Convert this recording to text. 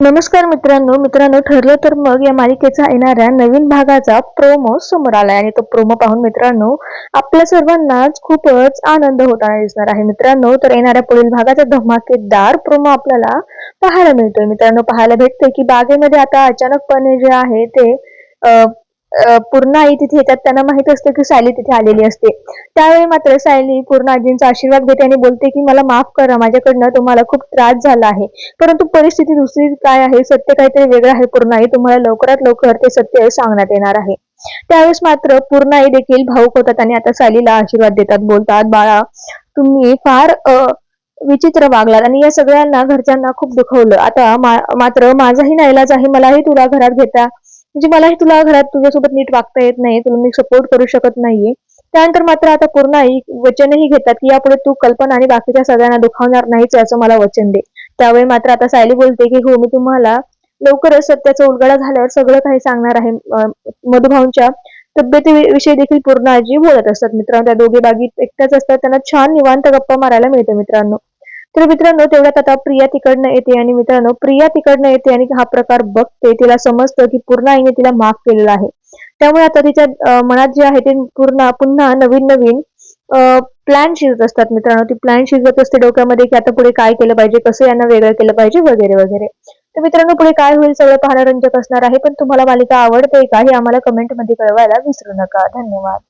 नमस्कार मित्रांनो मित्रांनो ठरलं तर मग या मालिकेचा येणाऱ्या नवीन भागाचा प्रोमो समोर आलाय आणि तो प्रोमो पाहून मित्रांनो आपल्या सर्वांनाच खूपच आनंद होताना दिसणार आहे. मित्रांनो तर येणाऱ्या पुढील भागाचा धमाकेदार प्रोमो आपल्याला पाहायला मिळतोय. मित्रांनो पाहायला भेटते की बागेमध्ये आता अचानकपणे जे आहे ते अं, पूर्ण आई तिथे येतात. त्यांना माहीत असतं की सायली तिथे आलेली असते. त्यावेळी मात्र सायली पूर्ण आजींचा आशीर्वाद घेते आणि बोलते की मला माफ करा माझ्याकडनं तुम्हाला खूप त्रास झाला आहे. परंतु परिस्थिती दुसरी काय आहे? सत्य काहीतरी वेगळं आहे पूर्ण आई तुम्हाला लवकरात लवकर ते सत्य सांगण्यात येणार आहे. त्यावेळेस मात्र पूर्ण आई देखील भाऊक होतात आणि आता सालीला आशीर्वाद देतात. बोलतात बाळा तुम्ही फार विचित्र वागलात आणि या सगळ्यांना घरच्यांना खूप दुखवलं. आता मा- मात्र माझाही नाईलाज आहे. मलाही तुला घरात घेता म्हणजे मलाही तुला घरात तुझ्यासोबत नीट वागता येत नाही तुला मी सपोर्ट करू शकत नाहीये. त्यानंतर मात्र आता पूर्णाई वचनही घेतात की यापुढे तू कल्पना आणि बाकीच्या सगळ्यांना दुखावणार नाहीच याचं मला वचन दे. त्यावेळी मात्र आता सायली बोलते की हो मी तुम्हाला लवकरच सत्याचा उलगडा झाल्यावर सगळं काही सांगणार आहे. मधुभाऊंच्या तब्येतीविषयी देखील पूर्ण आजी बोलत असतात मित्रांनो. त्या दोघे बागीत एकट्याच असतात. त्यांना छान निवांत गप्पा मारायला मिळते मित्रांनो. तर मित्रांनो तेवढ्यात आता प्रिया तिकडनं येते आणि मित्रांनो प्रिया तिकडनं येते आणि हा प्रकार बघते. तिला समजतं की पूर्ण आईने तिला माफ केलेलं आहे. त्यामुळे आता तिच्या मनात जे आहे ते पूर्ण पुन्हा नवीन नवीन प्लॅन शिजत असतात मित्रांनो. ती प्लॅन शिजत असते डोक्यामध्ये की आता पुढे काय केलं पाहिजे कसं यांना वेगळं केलं पाहिजे वगैरे वगैरे. तर मित्रांनो पुढे काय होईल सगळं पाहणं रंजक असणार आहे. पण तुम्हाला मालिका आवडते का हे आम्हाला कमेंटमध्ये कळवायला विसरू नका. धन्यवाद.